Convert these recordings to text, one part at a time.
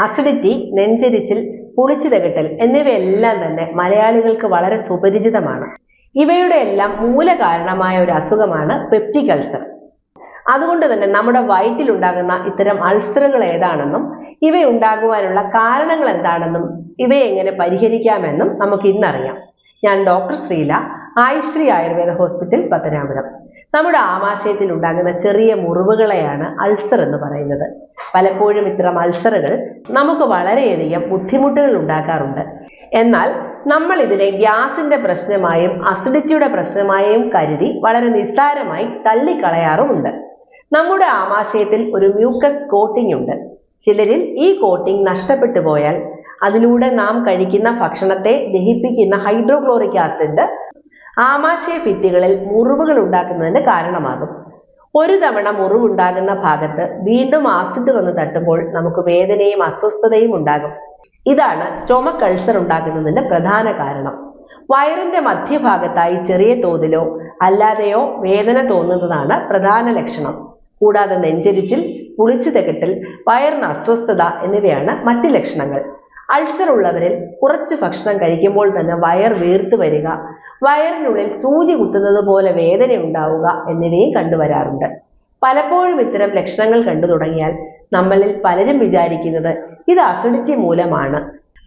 Acidity നെഞ്ചരിച്ചിൽ പുളിച്ചു തകട്ടൽ എന്നിവയെല്ലാം തന്നെ മലയാളികൾക്ക് വളരെ സുപരിചിതമാണ്. ഇവയുടെ എല്ലാം മൂലകാരണമായ ഒരു അസുഖമാണ് പെപ്റ്റിക് അൾസർ അതുകൊണ്ട് തന്നെ നമ്മുടെ വയറ്റിൽ ഉണ്ടാകുന്ന ഇത്തരം അൾസറുകൾ ഏതാണെന്നും ഇവയുണ്ടാകുവാനുള്ള കാരണങ്ങൾ എന്താണെന്നും ഇവയെ എങ്ങനെ പരിഹരിക്കാമെന്നും നമുക്ക് ഇന്നറിയാം. ഞാൻ ഡോക്ടർ ശ്രീല ആയുശ്രീ ആയുർവേദ ഹോസ്പിറ്റൽ പത്തനാപുരം. നമ്മുടെ ആമാശയത്തിൽ ഉണ്ടാകുന്ന ചെറിയ മുറിവുകളെയാണ് അൾസർ എന്ന് പറയുന്നത്. പലപ്പോഴും ഇത്തരം അൾസറുകൾ നമുക്ക് വളരെയധികം ബുദ്ധിമുട്ടുകൾ ഉണ്ടാക്കാറുണ്ട്. എന്നാൽ നമ്മൾ ഇതിനെ ഗ്യാസിന്റെ പ്രശ്നമായും അസിഡിറ്റിയുടെ പ്രശ്നമായും കരുതി വളരെ നിസ്സാരമായി തള്ളിക്കളയാറുമുണ്ട്. നമ്മുടെ ആമാശയത്തിൽ ഒരു മ്യൂക്കസ് കോട്ടിംഗ് ഉണ്ട്. ചിലരിൽ ഈ കോട്ടിംഗ് നഷ്ടപ്പെട്ടു പോയാൽ അതിലൂടെ നാം കഴിക്കുന്ന ഭക്ഷണത്തെ ദഹിപ്പിക്കുന്ന ഹൈഡ്രോക്ലോറിക് ആസിഡ് ആമാശയ ഭിത്തികളിൽ മുറിവുകൾ ഉണ്ടാക്കുന്നതിന് കാരണമാകും. ഒരു തവണ മുറിവുണ്ടാകുന്ന ഭാഗത്ത് വീണ്ടും ആസിഡ് വന്ന് തട്ടുമ്പോൾ നമുക്ക് വേദനയും അസ്വസ്ഥതയും ഉണ്ടാകും. ഇതാണ് സ്റ്റൊമക് അൾസർ ഉണ്ടാകുന്നതിന്റെ പ്രധാന കാരണം. വയറിന്റെ മധ്യഭാഗത്തായി ചെറിയ തോതിലോ അല്ലാതെയോ വേദന തോന്നുന്നതാണ് പ്രധാന ലക്ഷണം. കൂടാതെ നെഞ്ചരിച്ചിൽ പുളിച്ചു തികട്ടൽ വയറിന് അസ്വസ്ഥത എന്നിവയാണ് മറ്റ് ലക്ഷണങ്ങൾ. അൾസർ ഉള്ളവരിൽ കുറച്ച് ഭക്ഷണം കഴിക്കുമ്പോൾ തന്നെ വയർ വീർത്തു വരിക വയറിനുള്ളിൽ സൂചി കുത്തുന്നത് പോലെ വേദന ഉണ്ടാവുക എന്നിവയും കണ്ടുവരാറുണ്ട്. പലപ്പോഴും ഇത്തരം ലക്ഷണങ്ങൾ കണ്ടു തുടങ്ങിയാൽ നമ്മളിൽ പലരും വിചാരിക്കുന്നത് ഇത് അസിഡിറ്റി മൂലമാണ്.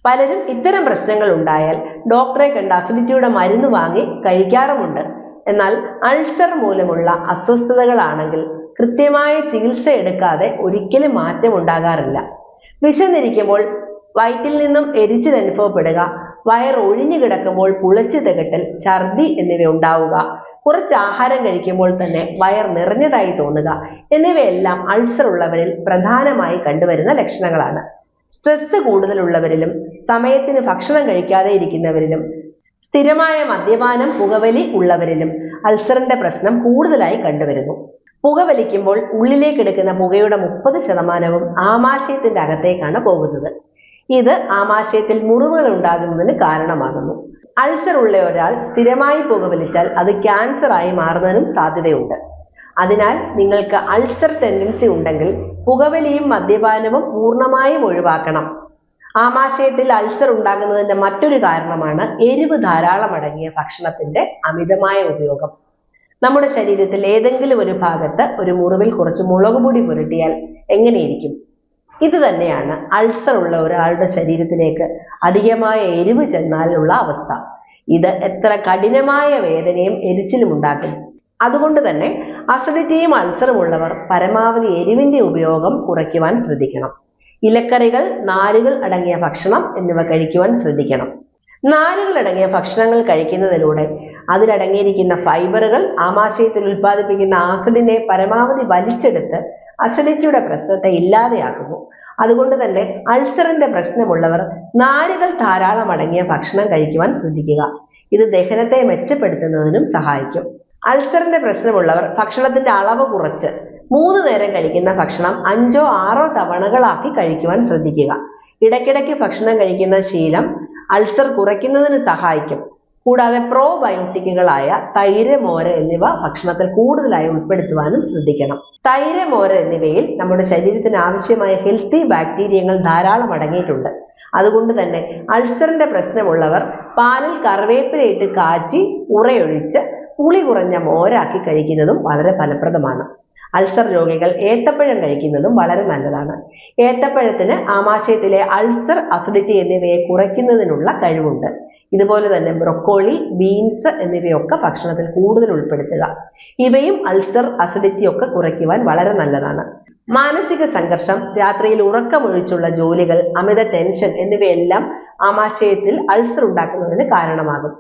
പലരും ഇത്തരം പ്രശ്നങ്ങൾ ഉണ്ടായാൽ ഡോക്ടറെ കണ്ട് അസിഡിറ്റിയുടെ മരുന്ന് വാങ്ങി കഴിക്കാറുമുണ്ട്. എന്നാൽ അൾസർ മൂലമുള്ള അസ്വസ്ഥതകളാണെങ്കിൽ കൃത്യമായ ചികിത്സ എടുക്കാതെ ഒരിക്കലും മാറ്റം ഉണ്ടാകാറില്ല വിശന്നിരിക്കുമ്പോൾ വയറ്റിൽ നിന്നും എരിച്ചിൽ അനുഭവപ്പെടുക വയർ ഒഴിഞ്ഞു കിടക്കുമ്പോൾ പുളച്ചു തികട്ടൽ ഛർദി എന്നിവ ഉണ്ടാവുക. കുറച്ച് ആഹാരം കഴിക്കുമ്പോൾ തന്നെ വയർ നിറഞ്ഞതായി തോന്നുക. എന്നിവയെല്ലാം അൾസർ ഉള്ളവരിൽ പ്രധാനമായി കണ്ടുവരുന്ന ലക്ഷണങ്ങളാണ്. സ്ട്രെസ് കൂടുതലുള്ളവരിലും സമയത്തിന് ഭക്ഷണം കഴിക്കാതെ ഇരിക്കുന്നവരിലും സ്ഥിരമായ മദ്യപാനം പുകവലി ഉള്ളവരിലും അൾസറിന്റെ പ്രശ്നം കൂടുതലായി കണ്ടുവരുന്നു. പുകവലിക്കുമ്പോൾ ഉള്ളിലേക്ക് എടുക്കുന്ന പുകയുടെ മുപ്പത് ശതമാനവും ആമാശയത്തിന്റെ അകത്തേക്കാണ് പോകുന്നത്. ഇത് ആമാശയത്തിൽ മുറിവുകൾ ഉണ്ടാകുന്നതിന് കാരണമാകുന്നു. അൾസർ ഉള്ള ഒരാൾ സ്ഥിരമായി പുകവലിച്ചാൽ അത് ക്യാൻസർ ആയി മാറുന്നതിനും സാധ്യതയുണ്ട്. അതിനാൽ നിങ്ങൾക്ക് അൾസർ ടെൻഡൻസി ഉണ്ടെങ്കിൽ പുകവലിയും മദ്യപാനവും പൂർണമായും ഒഴിവാക്കണം. ആമാശയത്തിൽ അൾസർ ഉണ്ടാകുന്നതിന്റെ മറ്റൊരു കാരണമാണ് എരിവ് ധാരാളം അടങ്ങിയ ഭക്ഷണത്തിന്റെ അമിതമായ ഉപയോഗം. നമ്മുടെ ശരീരത്തിൽ ഏതെങ്കിലും ഒരു ഭാഗത്ത് ഒരു മുറിവിൽ കുറച്ച് മുളക് പൊടി പുരട്ടിയാൽ എങ്ങനെയിരിക്കും? ഇത് തന്നെയാണ് അൾസർ ഉള്ള ഒരാളുടെ ശരീരത്തിലേക്ക് അധികമായ എരിവ് ചെന്നാലുള്ള അവസ്ഥ. ഇത് എത്ര കഠിനമായ വേദനയും എരിച്ചിലും ഉണ്ടാക്കും അതുകൊണ്ട് തന്നെ അസിഡിറ്റിയും അൾസറും ഉള്ളവർ പരമാവധി എരിവിന്റെ ഉപയോഗം കുറയ്ക്കുവാൻ ശ്രദ്ധിക്കണം. ഇലക്കറികൾ നാരുകൾ അടങ്ങിയ ഭക്ഷണം എന്നിവ കഴിക്കുവാൻ ശ്രദ്ധിക്കണം. നാരുകൾ അടങ്ങിയ ഭക്ഷണങ്ങൾ കഴിക്കുന്നതിലൂടെ അതിലടങ്ങിയിരിക്കുന്ന ഫൈബറുകൾ ആമാശയത്തിൽ ഉൽപ്പാദിപ്പിക്കുന്ന ആസിഡിനെ പരമാവധി വലിച്ചെടുത്ത് അസിഡിറ്റിയുടെ പ്രശ്നത്തെ ഇല്ലാതെയാക്കുന്നു. അതുകൊണ്ട് തന്നെ അൾസറിന്റെ പ്രശ്നമുള്ളവർ നാരുകൾ ധാരാളം അടങ്ങിയ ഭക്ഷണം കഴിക്കുവാൻ ശ്രദ്ധിക്കുക. ഇത് ദഹനത്തെ മെച്ചപ്പെടുത്തുന്നതിനും സഹായിക്കും. അൾസറിന്റെ പ്രശ്നമുള്ളവർ ഭക്ഷണത്തിന്റെ അളവ് കുറച്ച് മൂന്ന് നേരം കഴിക്കുന്ന ഭക്ഷണം അഞ്ചോ ആറോ തവണകളാക്കി കഴിക്കുവാൻ ശ്രദ്ധിക്കുക. ഇടയ്ക്കിടയ്ക്ക് ഭക്ഷണം കഴിക്കുന്ന ശീലം അൾസർ കുറയ്ക്കുന്നതിന് സഹായിക്കും. കൂടാതെ പ്രോബയോട്ടിക്കുകളായ തൈര് മോര് എന്നിവ ഭക്ഷണത്തിൽ കൂടുതലായി ഉൾപ്പെടുത്തുവാനും ശ്രദ്ധിക്കണം. തൈര് മോര് എന്നിവയിൽ നമ്മുടെ ശരീരത്തിന് ആവശ്യമായ ഹെൽത്തി ബാക്ടീരിയങ്ങൾ ധാരാളം അടങ്ങിയിട്ടുണ്ട്. അതുകൊണ്ട് തന്നെ അൾസറിന്റെ പ്രശ്നമുള്ളവർ പാലിൽ കറിവേപ്പിലയിട്ട് കാച്ചി ഉറയൊഴിച്ച് പുളി കുറഞ്ഞ മോരാക്കി കഴിക്കുന്നതും വളരെ ഫലപ്രദമാണ്. അൾസർ രോഗികൾ ഏത്തപ്പഴം കഴിക്കുന്നതും വളരെ നല്ലതാണ്. ഏത്തപ്പഴത്തിന് ആമാശയത്തിലെ അൾസർ അസിഡിറ്റി എന്നിവയെ കുറയ്ക്കുന്നതിനുള്ള കഴിവുണ്ട്. ഇതുപോലെ തന്നെ ബ്രൊക്കോളി ബീൻസ് എന്നിവയൊക്കെ ഭക്ഷണത്തിൽ കൂടുതൽ ഉൾപ്പെടുത്തുക. ഇവയും അൾസർ അസിഡിറ്റി ഒക്കെ കുറയ്ക്കുവാൻ വളരെ നല്ലതാണ്. മാനസിക സംഘർഷം രാത്രിയിൽ ഉറക്കമൊഴിച്ചുള്ള ജോലികൾ അമിത ടെൻഷൻ എന്നിവയെല്ലാം ആമാശയത്തിൽ അൾസർ ഉണ്ടാക്കുന്നതിന് കാരണമാകും.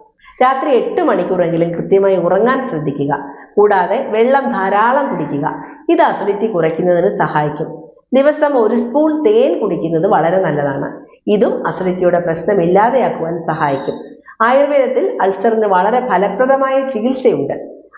രാത്രി എട്ട് മണിക്കൂറെങ്കിലും കൃത്യമായി ഉറങ്ങാൻ ശ്രദ്ധിക്കുക. കൂടാതെ വെള്ളം ധാരാളം കുടിക്കുക. ഇത് അസിഡിറ്റി കുറയ്ക്കുന്നതിന് സഹായിക്കും. ദിവസം ഒരു സ്പൂൺ തേൻ കുടിക്കുന്നത് വളരെ നല്ലതാണ്. ഇതും അസിഡിറ്റിയുടെ പ്രശ്നം ഇല്ലാതെയാക്കുവാൻ സഹായിക്കും. ആയുർവേദത്തിൽ അൾസറിന് വളരെ ഫലപ്രദമായ ചികിത്സയുണ്ട്.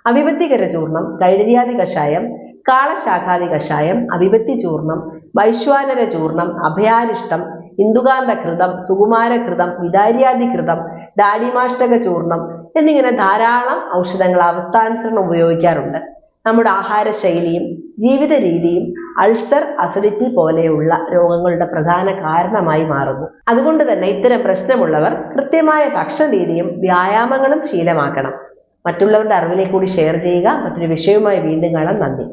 അവിപത്തികര ചൂർണം കൈരരിയാതി കഷായം കാളശാഖാതി കഷായം അവിപത്തി ചൂർണം വൈശ്വാനര ചൂർണം അഭയാരിഷ്ടം ഇന്ദുകാന്തകൃതം സുകുമാരകൃതം വിദാര്യാദികൃതം ഡാഡിമാഷ്ടക ചൂർണം എന്നിങ്ങനെ ധാരാളം ഔഷധങ്ങൾ അവസ്ഥാനുസരണം ഉപയോഗിക്കാറുണ്ട്. നമ്മുടെ ആഹാരശൈലിയും ജീവിത രീതിയും അൾസർ അസിഡിറ്റി പോലെയുള്ള രോഗങ്ങളുടെ പ്രധാന കാരണമായി മാറുന്നു. അതുകൊണ്ട് തന്നെ ഇത്തരം പ്രശ്നമുള്ളവർ കൃത്യമായ ഭക്ഷണ രീതിയും വ്യായാമങ്ങളും ശീലമാക്കണം. മറ്റുള്ളവരുടെ അറിവിനെ കൂടി ഷെയർ ചെയ്യുക. മറ്റൊരു വിഷയവുമായി വീണ്ടും കാണാം. നന്ദി.